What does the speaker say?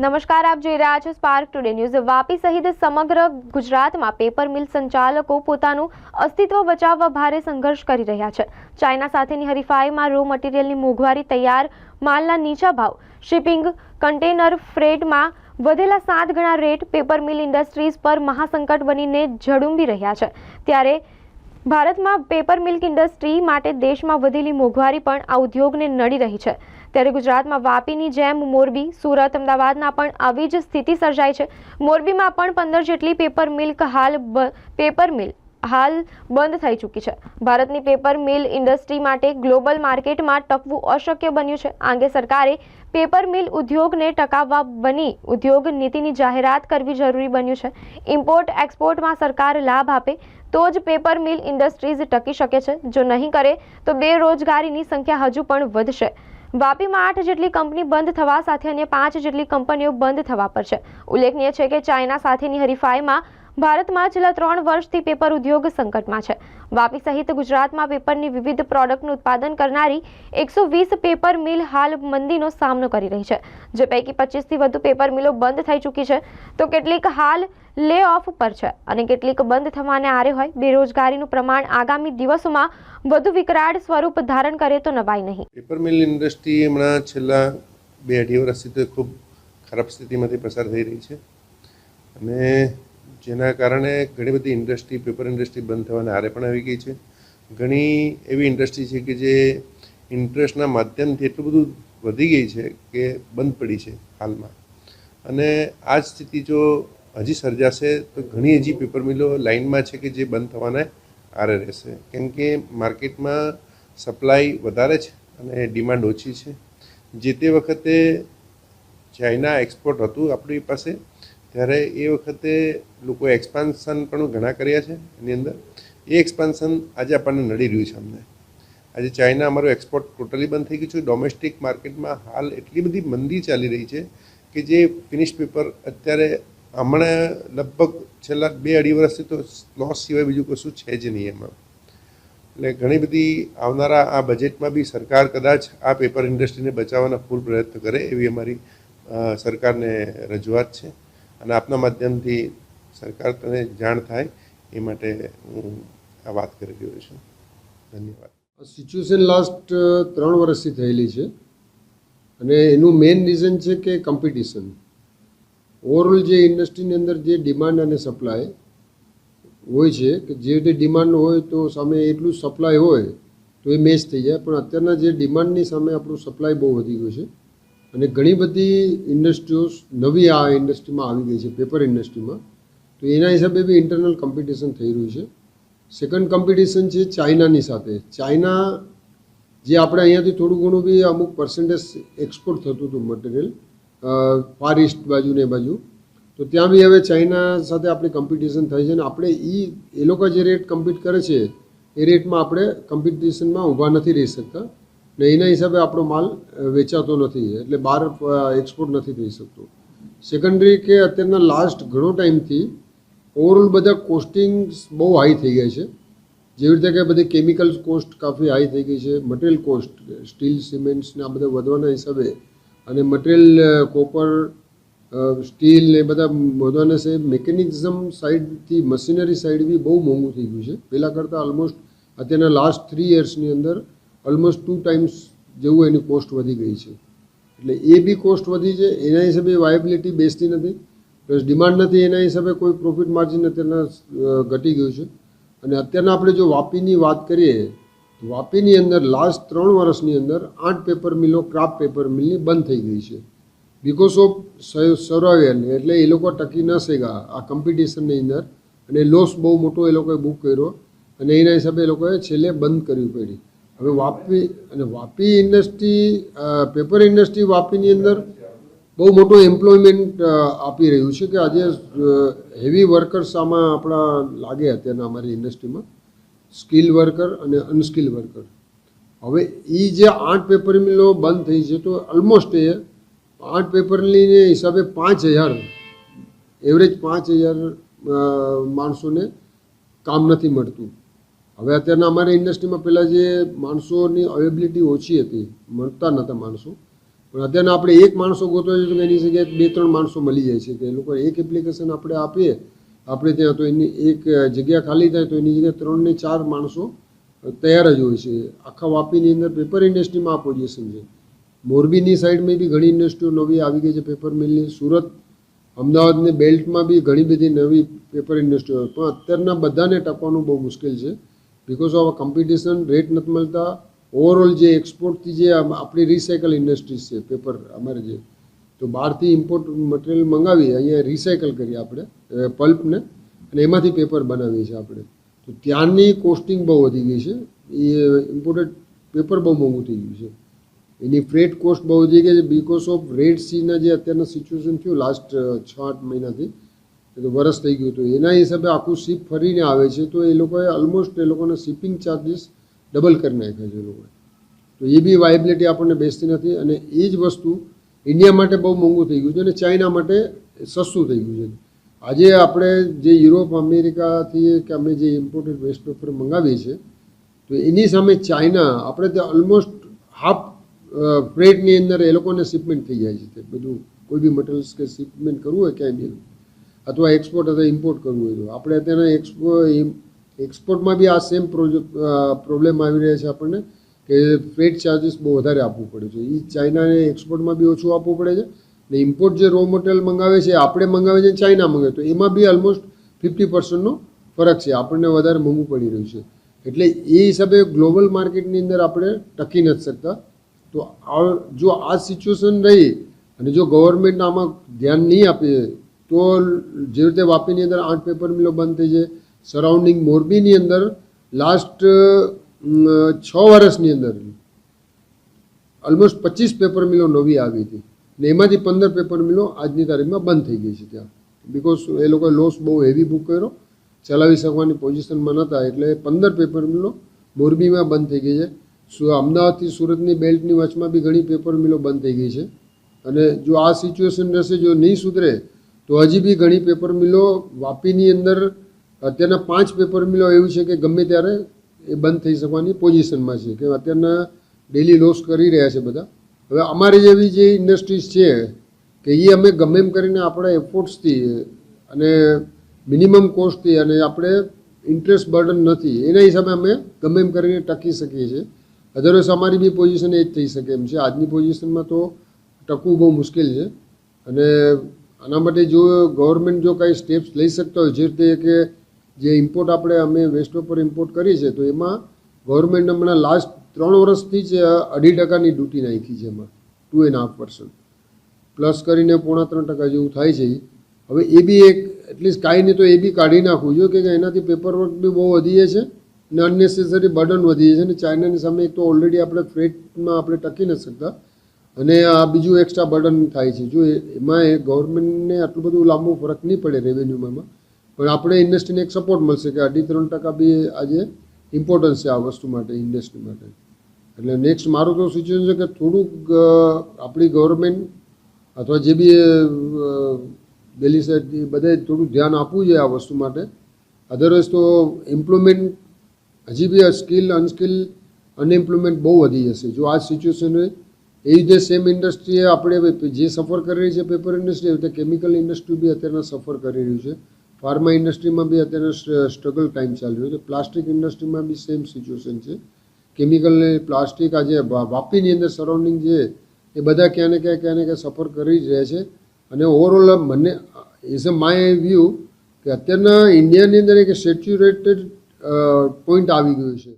નમસ્કાર, આપ જોઈ રહ્યા છો સ્પાર્ક ટુડે ન્યૂઝ વાપી સહિત સમગ્ર ગુજરાતમાં પેપર મિલ સંચાલકો પોતાનું અસ્તિત્વ બચાવવા ભારે સંઘર્ષ કરી રહ્યા છે. ચાઇના સાથેની હરીફાઈમાં રો મટીરિયલની મોંઘવારી તૈયાર, માલના નીચા ભાવ શિપિંગ કન્ટેનર ફ્રેટમાં વધેલા સાત ગણા રેટ પેપર મિલ ઇન્ડસ્ટ્રીઝ પર મહાસંકટ બનીને ઝડુંબી રહ્યા છે. ત્યારે ભારતમાં પેપર મિલ્ક ઇન્ડસ્ટ્રી માટે દેશમાં વધેલી મોંઘવારી પણ આ ઉદ્યોગને નડી રહી છે. ત્યારે ગુજરાતમાં વાપીની જેમ મોરબી, સુરત, અમદાવાદના પણ આવી જ સ્થિતિ સર્જાઈ છે. મોરબીમાં પણ પંદર જેટલી પેપર મિલ્ક હાલ પેપર મિલ હાલ બંધ થઈ ચૂકી છે. ભારતની પેપર મિલ ઇન્ડસ્ટ્રી માટે ગ્લોબલ માર્કેટમાં ટકવું અશક્ય બન્યું છે. આ અંગે સરકારે પેપર મિલ ઉદ્યોગને ટકાવવા બની ઉદ્યોગ નીતિની જાહેરાત કરવી જરૂરી બન્યું છે. ઇમ્પોર્ટ એક્સપોર્ટમાં સરકાર લાભ આપે તો જ પેપર મિલ ઇન્ડસ્ટ્રીઝ ટકી શકે છે. જો નહીં કરે તો બેરોજગારીની સંખ્યા હજુ પણ વધશે. વાપીમાં આઠ જેટલી કંપની બંધ થવા સાથે અન્ય પાંચ જેટલી કંપનીઓ બંધ થવા પર છે. ઉલ્લેખનીય છે કે ચાઇના સાથેની હરીફાઈમાં ભારતમાં છેલ્લા ત્રણ વર્ષથી પેપર ઉદ્યોગ સંકટમાં છે. વાપી સહિત ગુજરાતમાં પેપરની વિવિધ પ્રોડક્ટનું ઉત્પાદન કરનારી એકસો વીસ પેપર મિલ હાલ મંદીનો સામનો કરી રહી છે. જે પૈકી પચીસથી વધુ પેપર મિલો બંધ થઈ ચૂકી છે. તો કેટલીક હાલ લે ઓફ પર છે અને કેટલીક બંધ થવાને આરે હોય બેરોજગારીનું પ્રમાણ આગામી દિવસોમાં વધુ વિકરાળ સ્વરૂપ ધારણ કરે તો નવાય નહીં. પેપર મિલ ઇન્ડસ્ટ્રી હમણાં છેલ્લા બે અઢી વર્ષથી ખૂબ ખરાબ સ્થિતિમાંથી પસાર થઈ રહી છે. અને જેના કારણે ઘણી બધી ઇન્ડસ્ટ્રી, પેપર ઇન્ડસ્ટ્રી બંધ થવાના આરે પણ આવી ગઈ છે. ઘણી એવી ઇન્ડસ્ટ્રી છે કે જે ઇન્ટરેસ્ટના માધ્યમથી એટલું બધું વધી ગઈ છે કે બંધ પડી છે હાલમાં. અને આ જ સ્થિતિ જો હજી સર્જાશે તો ઘણી હજી પેપર મિલો લાઇનમાં છે કે જે બંધ થવાના આરે રહેશે. કેમ કે માર્કેટમાં સપ્લાય વધારે છે અને ડિમાન્ડ ઓછી છે. જે તે વખતે ચાઇના એક્સપોર્ટ હતું આપણી પાસે ત્યારે એ વખતે લોકો એક્સપાન્શન પણ ઘણા કર્યા છે એની અંદર. એ એક્સપાન્શન આજે આપણને નડી રહ્યું છે અમને. આજે ચાઇના અમારું એક્સપોર્ટ ટોટલી બંધ થઈ ગયું છે. ડોમેસ્ટિક માર્કેટમાં હાલ એટલી બધી મંદી ચાલી રહી છે કે જે ફિનિશ પેપર અત્યારે હમણાં લગભગ છેલ્લા બે અઢી વર્ષથી તો લોસ સિવાય બીજું કશું છે જ નહીં એમાં. એટલે ઘણી બધી આવનારા આ બજેટમાં બી સરકાર કદાચ આ પેપર ઇન્ડસ્ટ્રીને બચાવવાના ફૂલ પ્રયત્ન કરે એવી અમારી સરકારને રજૂઆત છે. અને આપના માધ્યમથી સરકાર તને જાણ થાય એ માટે હું આ વાત કરી રહ્યો છું. ધન્યવાદ. સિચ્યુએશન લાસ્ટ ત્રણ વર્ષથી થયેલી છે અને એનું મેઇન રીઝન છે કે કોમ્પિટિશન ઓવરઓલ જે ઇન્ડસ્ટ્રીની અંદર જે ડિમાન્ડ અને સપ્લાય હોય છે, કે જે રીતે ડિમાન્ડ હોય તો સામે એટલું સપ્લાય હોય તો એ મેચ થઈ જાય. પણ અત્યારના જે ડિમાન્ડની સામે આપણું સપ્લાય બહુ વધી ગયું છે. અને ઘણી બધી ઇન્ડસ્ટ્રીઓ નવી આ ઇન્ડસ્ટ્રીમાં આવી ગઈ છે, પેપર ઇન્ડસ્ટ્રીમાં. તો એના હિસાબે બી ઇન્ટરનલ કોમ્પિટિશન થઈ રહ્યું છે. સેકન્ડ કોમ્પિટિશન છે ચાઇનાની સાથે. ચાઇના જે આપણે અહીંયાથી થોડું ઘણું બી અમુક પર્સન્ટેજ એક્સપોર્ટ થતું હતું મટીરિયલ ફાર ઇસ્ટ બાજુ ને બાજુ. તો ત્યાં બી હવે ચાઇના સાથે આપણી કોમ્પિટિશન થાય છે અને આપણે એ એ લોકો જે રેટ કમ્પીટ કરે છે, એ રેટમાં આપણે કોમ્પિટિશનમાં ઊભા નથી રહી શકતા. ને એના હિસાબે આપણો માલ વેચાતો નથી. એટલે બહાર એક્સપોર્ટ નથી થઈ શકતો. સેકન્ડરી કે અત્યારના લાસ્ટ ઘણો ટાઈમથી ઓવરઓલ બધા કોસ્ટિંગ્સ બહુ હાઈ થઈ ગયા છે. જેવી રીતે કે બધી કેમિકલ્સ કોસ્ટ કાફી હાઈ થઈ ગઈ છે મટીરિયલ કોસ્ટ સ્ટીલ સિમેન્ટ્સને આ બધા વધવાના હિસાબે અને મટીરિયલ કોપર સ્ટીલ ને બધા વધવાના છે. મેકેનિઝમ સાઈડથી મશીનરી સાઈડ બી બહુ મોંઘું થઈ ગયું છે. પહેલાં કરતાં ઓલમોસ્ટ અત્યારના લાસ્ટ થ્રી યર્સની અંદર ઓલમોસ્ટ ટુ ટાઈમ્સ જેવું એની કોસ્ટ વધી ગઈ છે. એટલે એ બી કોસ્ટ વધી છે, એના હિસાબે વાયબિલિટી બેસતી નથી. પ્લસ ડિમાન્ડ નથી, એના હિસાબે કોઈ પ્રોફિટ માર્જિન અત્યારના ઘટી ગયું છે. અને અત્યારના આપણે જો વાપીની વાત કરીએ, તો વાપીની અંદર લાસ્ટ ત્રણ વર્ષની અંદર આઠ પેપર મિલો ક્રાફ્ટ પેપર મિલની બંધ થઈ ગઈ છે. બિકોઝ ઓફ સર્વાઇવલ એટલે એ લોકો ટકી ન શેગા આ કોમ્પિટિશનની અંદર. અને લોસ બહુ મોટો એ લોકોએ બુક કર્યો. અને એના હિસાબે એ લોકોએ છેલ્લે બંધ કરવી પડી હવે વાપી અને વાપી ઇન્ડસ્ટ્રી પેપર ઇન્ડસ્ટ્રી વાપીની અંદર બહુ મોટું એમ્પ્લોયમેન્ટ આપી રહ્યું છે કે આજે હેવી વર્કર્સ આમાં આપણા લાગે અત્યારના અમારી ઇન્ડસ્ટ્રીમાં સ્કિલ વર્કર અને અનસ્કિલ વર્કર હવે એ જે આઠ પેપર મિલો બંધ થઈ છે તો ઓલમોસ્ટ એ આઠ પેપર હિસાબે પાંચ હજાર એવરેજ પાંચ હજાર માણસોને કામ નથી મળતું. હવે અત્યારના અમારી ઇન્ડસ્ટ્રીમાં પહેલાં જે માણસોની અવેબિલિટી ઓછી હતી, મળતા નહોતા માણસો. પણ અત્યારના આપણે એક માણસો ગોતવા છે તો એની જગ્યાએ બે ત્રણ માણસો મળી જાય છે. કે એ લોકો એક એપ્લિકેશન આપણે આપીએ, આપણે ત્યાં તો એની એક જગ્યા ખાલી થાય તો એની જગ્યાએ ત્રણ ને ચાર માણસો તૈયાર જ હોય છે. આખા વાપીની અંદર પેપર ઇન્ડસ્ટ્રીમાં આ પોઝિશન છે મોરબીની સાઈડમાં બી ઘણી ઇન્ડસ્ટ્રીઓ નવી આવી ગઈ છે પેપર મિલની સુરત, અમદાવાદની બેલ્ટમાં બી ઘણી બધી નવી પેપર ઇન્ડસ્ટ્રીઓ પણ અત્યારના બધાને ટકવાનું બહુ મુશ્કેલ છે. બિકોઝ ઓફ કોમ્પિટિશન રેટ નથી મળતા. ઓવરઓલ જે એક્સપોર્ટથી જે આપણી રિસાયકલ ઇન્ડસ્ટ્રીઝ છે પેપર અમારે જે, તો બહારથી ઇમ્પોર્ટ મટીરિયલ મંગાવીએ, અહીંયા રિસાયકલ કરીએ આપણે પલ્પને અને એમાંથી પેપર બનાવીએ છીએ આપણે. તો ત્યાંની કોસ્ટિંગ બહુ વધી ગઈ છે. એ ઇમ્પોર્ટેડ પેપર બહુ મોંઘું થઈ ગયું છે. એની ફ્રેટ કોસ્ટ બહુ વધી ગઈ છે બિકોઝ ઓફ રેડ સીના જે અત્યારના સિચ્યુએશન થયું લાસ્ટ છ આઠ મહિનાથી. તો વરસ થઈ ગયું હતું. એના હિસાબે આખું શિપ ફરીને આવે છે. તો એ લોકોએ ઓલમોસ્ટ એ લોકોના શિપિંગ ચાર્જીસ ડબલ કરી નાખ્યા છે એ લોકોએ. તો એ બી વાયબિલિટી આપણને બેસતી નથી અને એ જ વસ્તુ ઇન્ડિયા માટે બહુ મોંઘું થઈ ગયું છે અને ચાઇના માટે સસ્તું થઈ ગયું છે. આજે આપણે જે યુરોપ અમેરિકાથી કે અમે જે ઇમ્પોર્ટેડ વેસ્ટ પેપર મંગાવીએ છીએ, તો એની સામે ચાઇના આપણે ત્યાં ઓલમોસ્ટ હાફ ફ્રેટની અંદર એ લોકોને શિપમેન્ટ થઈ જાય છે. તે બધું કોઈ બી મટીરિયલ્સ કે શિપમેન્ટ કરવું હોય ક્યાંય બી. અથવા એક્સપોર્ટ અથવા ઇમ્પોર્ટ કરવું હોય તો. આપણે અત્યારે એક્સપો એક્સપોર્ટમાં બી આ સેમ પ્રોજેક્ટ પ્રોબ્લેમ આવી રહ્યા છે આપણને કે ફ્રેટ ચાર્જિસ બહુ વધારે આપવું પડે છે. એ ચાઇનાને એક્સપોર્ટમાં બી ઓછું આપવું પડે છે. ને ઇમ્પોર્ટ જે રો મટીરિયલ મંગાવે છે, આપણે મંગાવે છે ચાઇના મંગાવે, તો એમાં બી ઓલમોસ્ટ ફિફ્ટી પર્સન્ટનો ફરક છે. આપણને વધારે મોંઘું પડી રહ્યું છે. એટલે એ હિસાબે ગ્લોબલ માર્કેટની અંદર આપણે ટકી નથી શકતા. તો આ, જો આ સિચ્યુએશન રહી અને જો ગવર્મેન્ટ આમાં ધ્યાન નહીં આપે તો જે રીતે વાપીની અંદર આઠ પેપર મિલો બંધ થઈ છે સરાઉન્ડિંગ મોરબીની અંદર લાસ્ટ છ વર્ષની અંદર ઓલમોસ્ટ પચીસ પેપર મિલો નવી આવી હતી. ને એમાંથી પંદર પેપર મિલો આજની તારીખમાં બંધ થઈ ગઈ છે ત્યાં. બિકોઝ એ લોકોએ લોસ બહુ હેવી બુક કર્યો. ચલાવી શકવાની પોઝિશનમાં નહોતા એટલે પંદર પેપર મિલો મોરબીમાં બંધ થઈ ગઈ છે. અમદાવાદથી સુરતની બેલ્ટની વચમાં બી ઘણી પેપર મિલો બંધ થઈ ગઈ છે. અને જો આ સિચ્યુએશન રહેશે, જો નહીં સુધરે તો હજી બી ઘણી પેપર મિલો વાપીની અંદર અત્યારના પાંચ પેપર મિલો એવી છે કે ગમે ત્યારે એ બંધ થઈ શકવાની પોઝિશનમાં છે કે અત્યારના ડેલી લોસ કરી રહ્યા છે બધા. હવે અમારી જેવી જે ઇન્ડસ્ટ્રીઝ છે કે એ અમે ગમે એમ કરીને આપણા એફોર્ટ્સથી અને મિનિમમ કોસ્ટથી અને આપણે ઇન્ટરેસ્ટ બર્ડન નથી, એના હિસાબે અમે ગમે એમ કરીને ટકી શકીએ છીએ. અધરવાઇઝ અમારી બી પોઝિશન એ જ થઈ શકે એમ છે. આજની પોઝિશનમાં તો ટકવું બહુ મુશ્કેલ છે. અને આના માટે જો ગવર્મેન્ટ જો કાંઈ સ્ટેપ્સ લઈ શકતા હોય, જે રીતે કે જે ઇમ્પોર્ટ આપણે અમે વેસ્ટ ઉપર ઇમ્પોર્ટ કરી છે, તો એમાં ગવર્મેન્ટ હમણાં લાસ્ટ ત્રણ વર્ષથી જ અઢી ટકાની ડ્યુટી નાખી છે એમાં two and half percent plus કરીને પોણા ત્રણ ટકા જેવું થાય છે. હવે એ બી એક, એટલીસ્ટ કાંઈ નહીં તો એ બી કાઢી નાખવું જોઈએ કે એનાથી પેપર વર્ક બી બહુ વધી જાય છે અને અનનેસેસરી બર્ડન વધી જાય છે અને ચાઇનાની સામે એક તો ઓલરેડી આપણે ફ્રેટમાં આપણે ટકી નથી શકતા. અને આ બીજું એક્સ્ટ્રા બર્ડન થાય છે. જો એમાં એ ગવર્મેન્ટને આટલું બધું લાંબુ ફરક નહીં પડે રેવન્યુમાં પણ આપણે ઇન્ડસ્ટ્રીને એક સપોર્ટ મળશે કે અઢી ત્રણ ટકા બી આજે ઇમ્પોર્ટન્સ છે આ વસ્તુ માટે ઇન્ડસ્ટ્રી માટે. એટલે નેક્સ્ટ મારું તો સિચ્યુએશન છે કે થોડુંક આપણી ગવર્મેન્ટ અથવા જે બી દિલ્હી સાઈડ બધાએ થોડું ધ્યાન આપવું જોઈએ આ વસ્તુ માટે. અધરવાઇઝ તો એમ્પ્લોયમેન્ટ હજી બી સ્કિલ અનસ્કિલ અનએમ્પ્લોયમેન્ટ બહુ વધી જશે. જો આ સિચ્યુએશન હોય એ રીતે સેમ ઇન્ડસ્ટ્રીએ આપણે જે સફર કરી રહી છે પેપર ઇન્ડસ્ટ્રી એવી રીતે કેમિકલ ઇન્ડસ્ટ્રી બી અત્યારના સફર કરી રહ્યું છે. ફાર્મા ઇન્ડસ્ટ્રીમાં બી અત્યારે સ્ટ્રગલ ટાઈમ ચાલી રહ્યો છે. પ્લાસ્ટિક ઇન્ડસ્ટ્રીમાં બી સેમ સિચ્યુએશન છે. કેમિકલ પ્લાસ્ટિક આજે વાપીની અંદર સરાઉન્ડિંગ છે એ બધા ક્યાં ને ક્યાં ક્યાં ને ક્યાં સફર કરી જ રહ્યા છે. અને ઓવરઓલ મને ઇઝ અ માય વ્યૂ કે અત્યારના ઇન્ડિયાની અંદર એક સેચ્યુરેટેડ પોઈન્ટ આવી ગયું છે.